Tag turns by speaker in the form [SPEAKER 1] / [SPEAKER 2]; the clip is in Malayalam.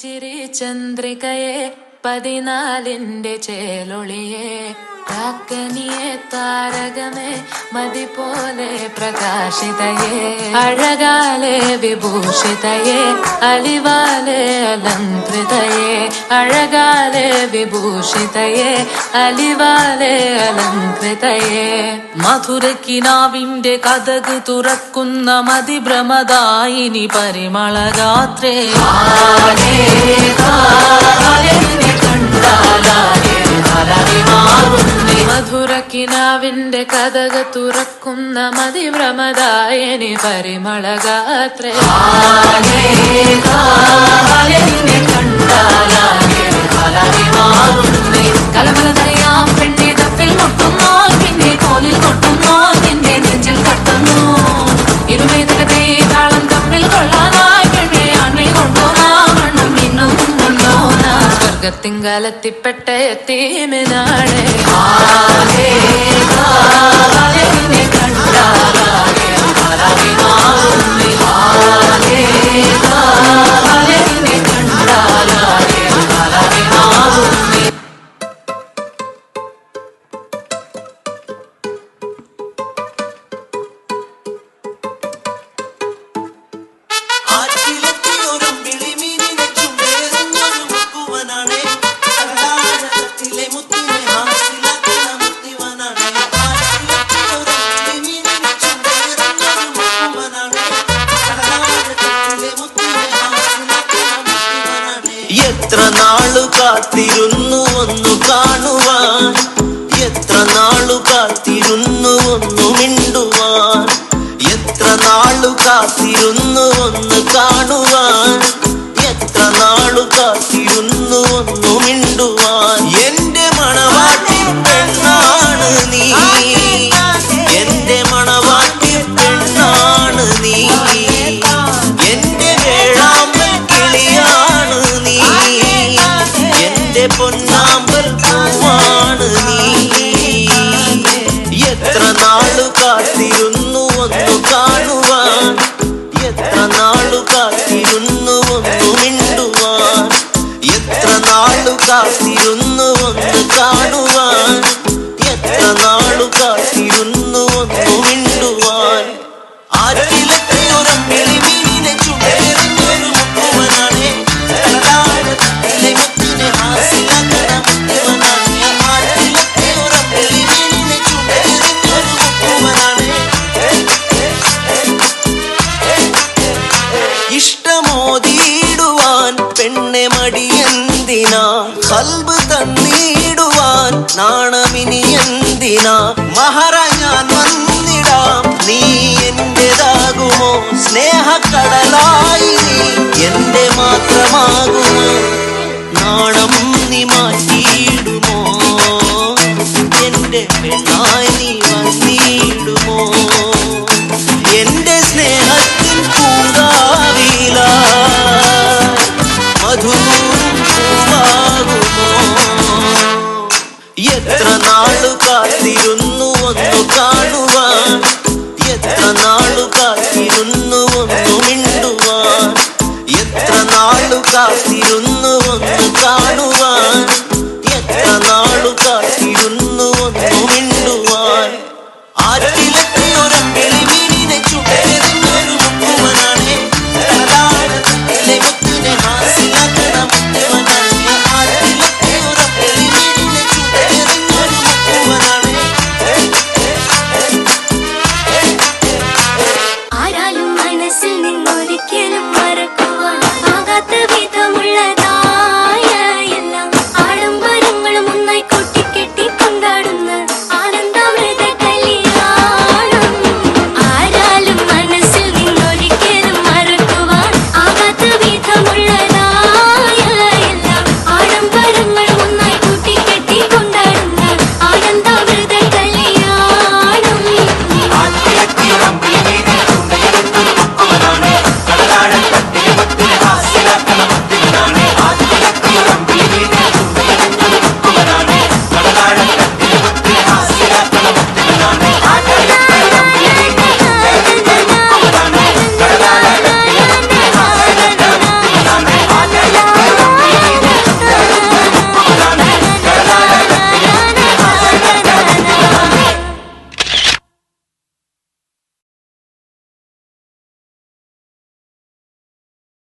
[SPEAKER 1] चिरे चंद्र പതിനാലിന്റെ ചേലൊളിയെ. കാക്കനിയെ താരകമേ മതി പോലെ പ്രകാശിതയെ. അഴകാലെ വിഭൂഷിതയെ അലിവാലെ അലങ്കൃതയെ അഴകാലെ വിഭൂഷിതയെ അലിവാലെ അലങ്കൃതയെ മധുരക്കിനാവിന്റെ കഥക് തുറക്കുന്ന മതിഭ്രമദായിനി പരിമളഗാത്രേ മധുരക്കിനാവിന്റെ കഥക തുറക്കുന്ന മതിഭ്രമദായനി പരിമളഗാത്രേ. കലമലതറിയാം സ്വർഗത്തിങ്കലെത്തിപ്പെട്ട എത്തീമിനാളെ
[SPEAKER 2] കാത്തിരുന്നു ഒന്നു കാണുവാൻ. എത്ര നാളു കാത്തിരുന്നു ഒന്നു മിണ്ടുവാൻ. എത്ര നാളു കാത്തിരുന്നു ഒന്ന് കാണുവാൻ. എത്ര നാളു കാത്തിരുന്നു ഒന്നു മിണ്ടുവാൻ. എന്റെ മണവാട്ടി പെണ്ണാണ് നീ. എന്റെ പൊന്നാമ്പൽ പൂവാണ് നീ. എത്ര നാളു കാത്തിരുന്നു ഒന്നു കാണുവാൻ. എത്ര നാളു കാത്തിരുന്നു ഒന്നു മിണ്ടുവാൻ. എത്ര നാളു കാത്തിരുന്നു നാണമിനി എന്തിനാ മഹറ ഞാൻ വന്നിടാം. നീ എന്റേതാകുമോ? സ്നേഹക്കടലായി എത്ര നാളു കാത്തിരുന്നു ഒന്ന് കാണുവാൻ എത്ര നാൾ